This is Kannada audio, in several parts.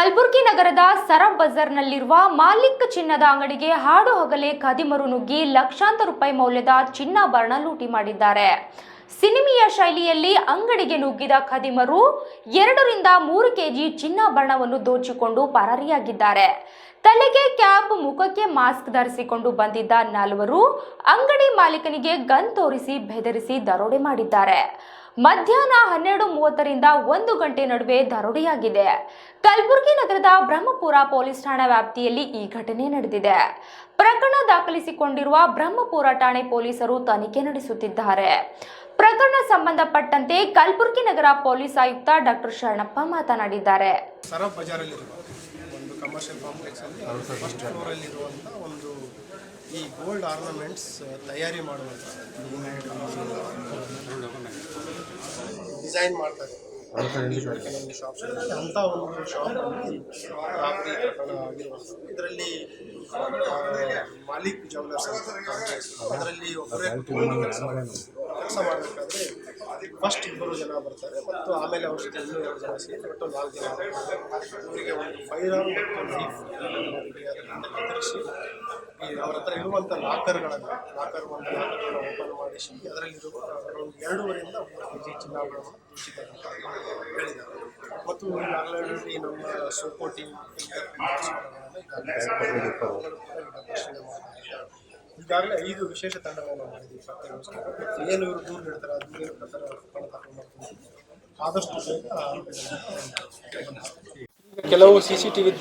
ಕಲಬುರಗಿ ನಗರದ ಸರಬ್ ಬಜಾರ್ನಲ್ಲಿರುವ ಮಾಲಿಕ್ ಚಿನ್ನದ ಅಂಗಡಿಗೆ ಹಾಡು ಹಗಲೇ ಕದಿಮರು ನುಗ್ಗಿ ಲಕ್ಷಾಂತರ ರೂಪಾಯಿ ಮೌಲ್ಯದ ಚಿನ್ನಾಭರಣ ಲೂಟಿ ಮಾಡಿದ್ದಾರೆ. ಸಿನಿಮೀಯ ಶೈಲಿಯಲ್ಲಿ ಅಂಗಡಿಗೆ ನುಗ್ಗಿದ ಖದೀಮರು ಎರಡರಿಂದ ಮೂರು ಕೆಜಿ ಚಿನ್ನಾಭರಣವನ್ನು ದೋಚಿಕೊಂಡು ಪರಾರಿಯಾಗಿದ್ದಾರೆ. ತಲೆಗೆ ಕ್ಯಾಪ್, ಮುಖಕ್ಕೆ ಮಾಸ್ಕ್ ಧರಿಸಿಕೊಂಡು ಬಂದಿದ್ದ ನಾಲ್ವರು ಅಂಗಡಿ ಮಾಲೀಕನಿಗೆ ಗನ್ ತೋರಿಸಿ ಬೆದರಿಸಿ ದರೋಡೆ ಮಾಡಿದ್ದಾರೆ. ಮಧ್ಯಾಹ್ನ ಹನ್ನೆರಡು ಮೂವತ್ತರಿಂದ ಒಂದು ಗಂಟೆ ನಡುವೆ ದರೋಡೆಯಾಗಿದೆ ಕಲಬುರಗಿ ನಗರದ ಬ್ರಹ್ಮಪುರ ಪೊಲೀಸ್ ಠಾಣಾ ವ್ಯಾಪ್ತಿಯಲ್ಲಿ ಈ ಘಟನೆ ನಡೆದಿದೆ. ಪ್ರಕರಣ ದಾಖಲಿಸಿಕೊಂಡಿರುವ ಬ್ರಹ್ಮಪುರ ಠಾಣೆ ಪೊಲೀಸರು ತನಿಖೆ ನಡೆಸುತ್ತಿದ್ದಾರೆ. ಪ್ರಕರಣ ಸಂಬಂಧಪಟ್ಟಂತೆ ಕಲಬುರಗಿ ನಗರ ಪೊಲೀಸ್ ಆಯುಕ್ತ ಡಾಕ್ಟರ್ ಶರಣಪ್ಪ ಮಾತನಾಡಿದ್ದಾರೆ. ಕಮರ್ಷಿಯಲ್ ಕಾಂಪ್ಲೆಕ್ಸಲ್ಲಿ ಫಸ್ಟ್ ಫ್ಲೋರಲ್ಲಿರುವಂಥ ಒಂದು ಈ ಗೋಲ್ಡ್ ಆರ್ನಮೆಂಟ್ಸ್ ತಯಾರಿ ಮಾಡುವಂಥ ಡಿಸೈನ್ ಮಾಡ್ತಾರೆ. ಕೆಲವೊಂದು ಶಾಪ್ಸ್ ಅಂಥ ಒಂದು ಶಾಪ್ ರಾತ್ರಿ ಪ್ರಕರಣ ಆಗಿರುವಂಥದ್ದು ಇದರಲ್ಲಿ ಮಾಲಿಕ್ ಜವಲರ್ಸ್ ಅಂತ. ಅದರಲ್ಲಿ ಒಬ್ಬರೇ ಕುತ್ಕೊಂಡು ಕೆಲಸ ಕೆಲಸ ಮಾಡಬೇಕಾದ್ರೆ ಫಸ್ಟ್ ಇಬ್ಬರು ಜನ ಬರ್ತಾರೆ ಮತ್ತು ಆಮೇಲೆ ಅವರು ಜೊತೆ ಇನ್ನೂ ಎರಡು ಜನ ಸೇರಿ ಒಟ್ಟು ನಾಲ್ಕು ಜನ ಅವರಿಗೆ ಇವರಿಗೆ ಒಂದು ಫೈರ್ ಆರ್ಮ್ ಮತ್ತು ನೈಫ್ ಹೆದರಿಸಿ ಈ ಅವ್ರ ಹತ್ರ ಇರುವಂಥ ಲಾಕರ್ಗಳನ್ನು ಲಾಕರ್ ಒಂದು ಲಾಕರ್ಗಳನ್ನು ಓಪನ್ ಮಾಡಿಸಿ ಅದರಲ್ಲಿರುವ ಒಂದು ಎರಡೂವರೆಯಿಂದ ಮೂರು ಕೆ ಜಿ ಚಿನ್ನಾಭರಣವನ್ನು ಅಂತ ಹೇಳಿದ್ದಾರೆ. ಮತ್ತು ಈಗಾಗಲೇ ನಮ್ಮ ಸೋಪೋ ಟೀಮ್ ಈಗಾಗಲೇ ಐದು ವಿಶೇಷ ತಂಡಗಳನ್ನು ಮಾಡಿದ್ದೀವಿ ಏನು ಇವರು ದೂರು ನೀಡ್ತಾರೆ ಅದು ಏನು ಪ್ರಕಾರ ಆದಷ್ಟು ಬೇಗ ಕೆಲವು ಸಿ ಸಿ ಟಿ ವಿ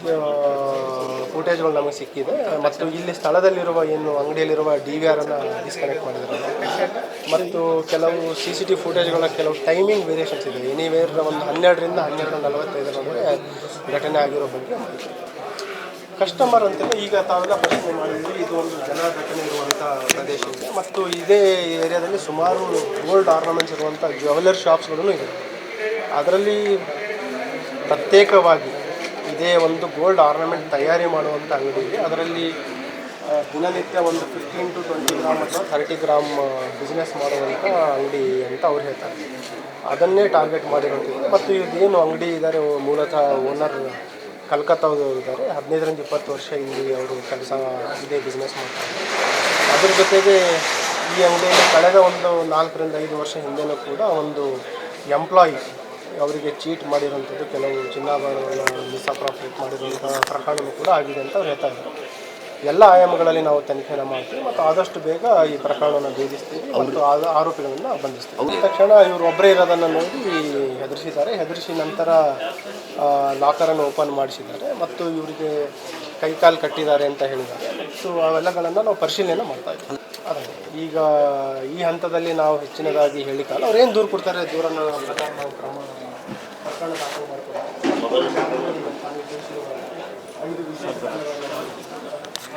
ಫುಟೇಜ್ಗಳು ನಮಗೆ ಸಿಕ್ಕಿದೆ. ಮತ್ತು ಇಲ್ಲಿ ಸ್ಥಳದಲ್ಲಿರುವ ಏನು ಅಂಗಡಿಯಲ್ಲಿರುವ ಡಿ ವಿ ಆರನ್ನು ಡಿಸ್ಕನೆಕ್ಟ್ ಮಾಡಿದ್ದಾರೆ. ಮತ್ತು ಕೆಲವು ಸಿ ಸಿ ಟಿ ಫುಟೇಜ್ಗಳ ಕೆಲವು ಟೈಮಿಂಗ್ ವೇರಿಯೇಷನ್ಸ್ ಇದೆ. ಎನಿವೇರ್ ಒಂದು ಹನ್ನೆರಡರಿಂದ ಹನ್ನೆರಡು ನಲವತ್ತೈದರ ಘಟನೆ ಆಗಿರೋ ಬಗ್ಗೆ ಕಸ್ಟಮರ್ ಅಂತಲೇ ಈಗ ತಾವೆಲ್ಲ ಪ್ರಶ್ನೆ ಮಾಡಿದ್ವಿ ಇದು ಒಂದು ಜನದಟ್ಟಣೆ ಇರುವಂಥ ಪ್ರದೇಶ ಇದೆ. ಮತ್ತು ಇದೇ ಏರಿಯಾದಲ್ಲಿ ಸುಮಾರು ಗೋಲ್ಡ್ ಆರ್ನಮೆಂಟ್ಸ್ ಇರುವಂಥ ಜ್ಯುವೆಲರ್ ಶಾಪ್ಸ್ಗಳೂ ಇದೆ. ಅದರಲ್ಲಿ ಪ್ರತ್ಯೇಕವಾಗಿ ಇದೇ ಒಂದು ಗೋಲ್ಡ್ ಆರ್ನಮೆಂಟ್ ತಯಾರಿ ಮಾಡುವಂಥ ಅಂಗಡಿ ಇದೆ. ಅದರಲ್ಲಿ ದಿನನಿತ್ಯ ಒಂದು ಫಿಫ್ಟೀನ್ ಟು ಟ್ವೆಂಟಿ ಗ್ರಾಮ್ ಅಥವಾ ಥರ್ಟಿ ಗ್ರಾಮ್ ಬಿಸ್ನೆಸ್ ಮಾಡುವಂಥ ಅಂಗಡಿ ಅಂತ ಅವ್ರು ಹೇಳ್ತಾರೆ. ಅದನ್ನೇ ಟಾರ್ಗೆಟ್ ಮಾಡಿರೋದು ಮತ್ತು ಇದೇನು ಅಂಗಡಿ ಇದ್ದಾರೆ ಮೂಲತಃ ಓನರ್ ಕಲ್ಕತ್ತಾದವರು ಇದ್ದಾರೆ ಹದಿನೈದರಿಂದ ಇಪ್ಪತ್ತು ವರ್ಷ ಇಲ್ಲಿ ಅವರು ಕೆಲಸ ಇದೇ ಬಿಸ್ನೆಸ್ ಮಾಡ್ತಾರೆ. ಅದ್ರ ಜೊತೆಗೆ ಈ ಅಂಗಡಿಯಲ್ಲಿ ಕಳೆದ ಒಂದು ನಾಲ್ಕರಿಂದ ಐದು ವರ್ಷ ಹಿಂದೆಯೂ ಕೂಡ ಒಂದು ಎಂಪ್ಲಾಯಿ ಅವರಿಗೆ ಚೀಟ್ ಮಾಡಿರುವಂಥದ್ದು ಕೆಲವು ಚಿನ್ನಾಭರಣಗಳನ್ನು ಮಿಸ್ಅಪ್ರಾಪ್ರೇಟ್ ಮಾಡಿರುವಂಥ ಪ್ರಕರಣವೂ ಕೂಡ ಆಗಿದೆ ಅಂತ ಅವ್ರು ಹೇಳ್ತಾ ಇದ್ದಾರೆ. ಎಲ್ಲ ಆಯಾಮಗಳಲ್ಲಿ ನಾವು ತನಿಖೆನ ಮಾಡ್ತೀವಿ ಮತ್ತು ಆದಷ್ಟು ಬೇಗ ಈ ಪ್ರಕರಣವನ್ನು ಭೇದಿಸ್ತೀವಿ ಮತ್ತು ಆರೋಪಿಗಳನ್ನು ಬಂಧಿಸ್ತೀವಿ. ತಕ್ಷಣ ಇವರು ಒಬ್ಬರೇ ಇರೋದನ್ನು ನೋಡಿ ಹೆದರಿಸಿದ್ದಾರೆ. ಹೆದರಿಸಿ ನಂತರ ಲಾಕರನ್ನು ಓಪನ್ ಮಾಡಿಸಿದ್ದಾರೆ ಮತ್ತು ಇವರಿಗೆ ಕೈಕಾಲು ಕಟ್ಟಿದ್ದಾರೆ ಅಂತ ಹೇಳಿದ್ದಾರೆ. ಸೊ ಅವೆಲ್ಲಗಳನ್ನು ನಾವು ಪರಿಶೀಲನೆ ಮಾಡ್ತಾ ಇದ್ದೀವಿ. ಅದೇ, ಈಗ ಈ ಹಂತದಲ್ಲಿ ನಾವು ಹೆಚ್ಚಿನದಾಗಿ ಹೇಳಿಕಲ್ಲ ಅವ್ರು ಏನು ದೂರು ಕೊಡ್ತಾರೆ? ದೂರನ್ನು ನಾವು ಕ್ರಮ ಪ್ರಕರಣ ದಾಖಲು ಮಾಡ್ಕೊಳ್ತೀವಿ ಐದು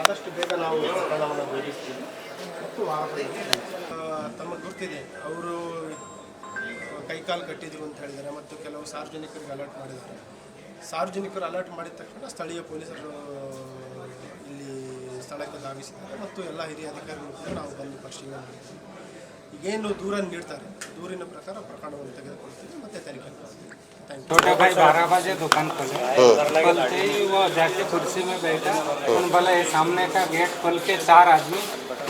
ಆದಷ್ಟು ಬೇಗ ನಾವು ಪ್ರಕರಣವನ್ನು ಭೇದಿಸ್ತೀವಿ ಮತ್ತು ತಮಗೆ ಗೊತ್ತಿದೆ ಅವರು ಕೈಕಾಲು ಕಟ್ಟಿದ್ರು ಅಂತ ಹೇಳಿದ್ದಾರೆ ಮತ್ತು ಕೆಲವು ಸಾರ್ವಜನಿಕರಿಗೆ ಅಲರ್ಟ್ ಮಾಡಿದ್ದಾರೆ ಸಾರ್ವಜನಿಕರು ಅಲರ್ಟ್ ಮಾಡಿದ ತಕ್ಷಣ ಸ್ಥಳೀಯ ಪೊಲೀಸರು ಇಲ್ಲಿ ಸ್ಥಳಕ್ಕೆ ಧಾವಿಸಿದ್ದಾರೆ ಮತ್ತು ಎಲ್ಲ ಹಿರಿಯ ಅಧಿಕಾರಿಗಳು ಕೂಡ ನಾವು ಬಂದು ಪರಿಶೀಲನೆ ಮಾಡಿದ್ದೀವಿ ಈಗೇನು ದೂರ ನೀಡ್ತಾರೆ ದೂರಿನ ಪ್ರಕಾರ ಪ್ರಕರಣವನ್ನು ತೆಗೆದುಕೊಳ್ತೀವಿ ಮತ್ತು ತನಿಖೆ ಮಾಡ್ತೀವಿ ಥ್ಯಾಂಕ್ ಯು छोटे भाई बारह बजे दुकान खोले खोलते ही वो जाके कुर्सी में बैठा उन बोला ये सामने का गेट खोल के चार आदमी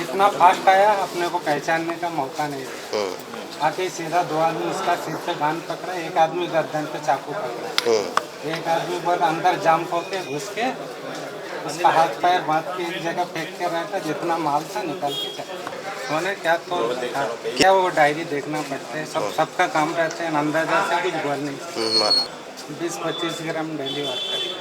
इतना फास्ट आया अपने को पहचानने का मौका नहीं दिया। आके सीधा दो आदमी उसका सिर पे कान पकड़ा एक आदमी गर्दन पे चाकू पकड़ा। एक आदमी बोला अंदर जाम होके घुस के उसका हाथ पैर बाँध के एक जगह फेंक के रहता जितना माल था निकाल के चला सोने क्या तो क्या वो डायरी देखना पड़ता है? सब सबका काम रहता है अंदाज़ा से कुछ बोल नहीं। बीस पच्चीस ग्राम डेली वर्क